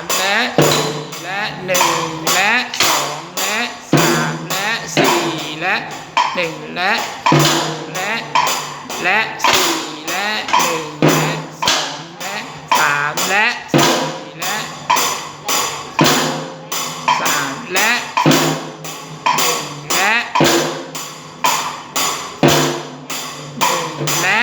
ามและและหนึ่งและสองและสามและสี่และหนึ่งและและและสี่และหนึ่งและสองและสามและสี่และสามและหนึ่งและหนึ่งและ